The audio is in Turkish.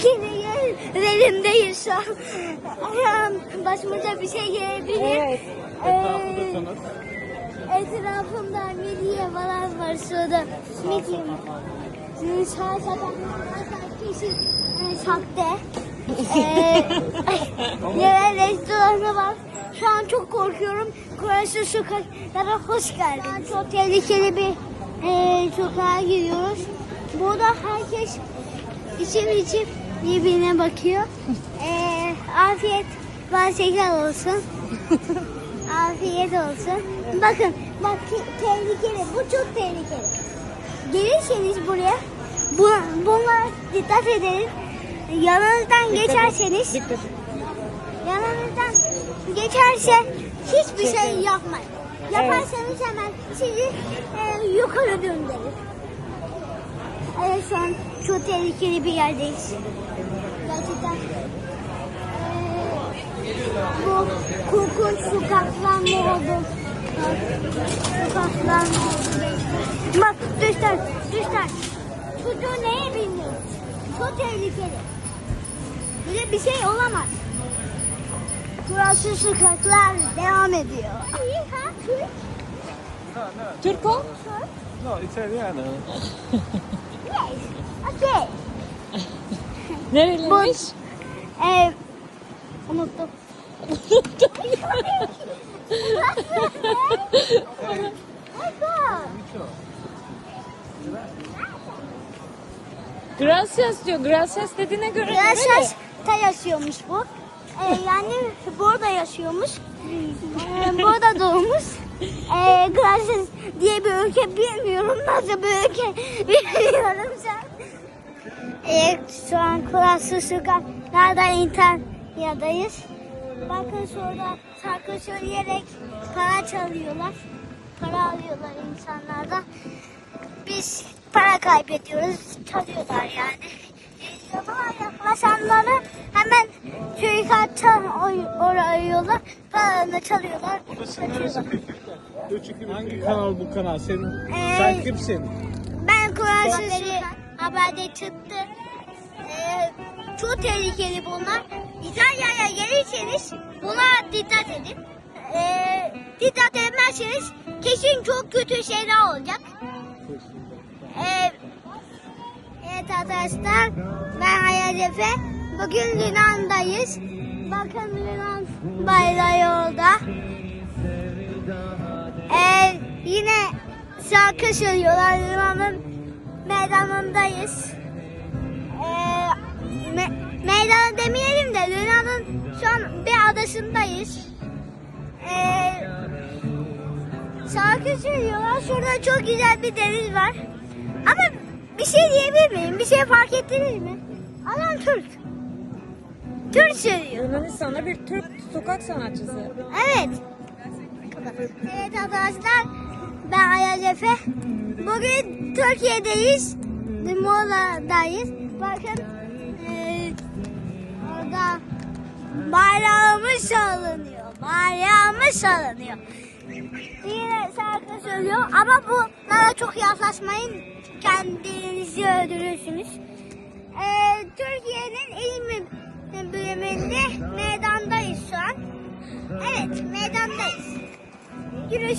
tehlikeli yerlerindeyiz şu an. Ayağım başımıza bir şey gelebilir. Evet. Ee, etrafımda midye falan var şurada. Midye. Sağ sokaklarda kişi e, sahte. Ee, Yere restoranı var. Şu an çok korkuyorum. Kurası sokaklara hoş geldin. Çok tehlikeli bir e, sokağa giriyoruz. Burada herkes içim içim birbirine bakıyor. Ee, afiyet bal şeker olsun. afiyet olsun. Bakın bak te- tehlikeli. Bu çok tehlikeli. Gelirseniz buraya bu, bunlara dikkat edin. Yanınızdan geçerseniz Dikkat yanınızdan geçerse hiçbir şey yapmayın. Yaparsanız hemen sizi e, yukarı döndürür. Evet şu an çok tehlikeli bir yerdeyiz. Gerçekten e, bu korkunç sokaklanma oldu. Sokaklanma oldu. Bak düşler, düşler. Çocuğu neye biniyor? Çok tehlikeli. Böyle bir şey olamaz. Burası sokaklar devam ediyor. Türk. Türk o? No, italiano. Yes. Okay. Nereliymiş? Ee, unuttum. Gracias diyor. Gracias dediğine göre nereli? Yaşas'ta yaşıyormuş bu. Ee, yani burada yaşıyormuş. Ee, burada doğmuş. Ee, Gracias diye bir ülke bilmiyorum. Nasıl bir ülke bilmiyorum sen. Ee, şu an Kurası sokaklarda İtalya'dayız. Bakın şurada şarkı söyleyerek para çalıyorlar. Para alıyorlar insanlardan. Biz para kaybediyoruz. Çalıyorlar yani. Yanıma yaklaşanları hemen suikatça arıyorlar. Paralarını çalıyorlar. kaçıyorlar. Hangi kanal bu kanal? Senin, Ee, sen kimsin? Ben Kur'an haberde çıktı. Ee, çok tehlikeli bunlar. İtalya'ya gelirseniz buna dikkat edin. Ee, dikkat etmezseniz kesin çok kötü şeyler olacak. Ee, evet arkadaşlar ben Hayal Efe. Bugün Yunan'dayız. Bakın Yunan bayrağı orada. Ee, yine şarkı söylüyorlar Yunan'ın meydanındayız. Ee, me- meydan demeyelim de Yunan'ın şu an bir adasındayız. Ee, şarkı söylüyorlar. Şurada çok güzel bir deniz var. Ama bir şey diyebilir miyim? Bir şey fark ettiniz mi? Adam Türk. Türk söylüyor. Yunanistan'da bir Türk sokak sanatçısı. Evet. Evet arkadaşlar ben Ayaz Efe. Bugün Türkiye'deyiz. Muğla'dayız. Bakın eee, orada bayrağımız sallanıyor. Bayrağımız sallanıyor. Yine şarkı söylüyor ama bunlara çok yaklaşmayın. Kendinizi öldürürsünüz. Eee, Türkiye'nin you to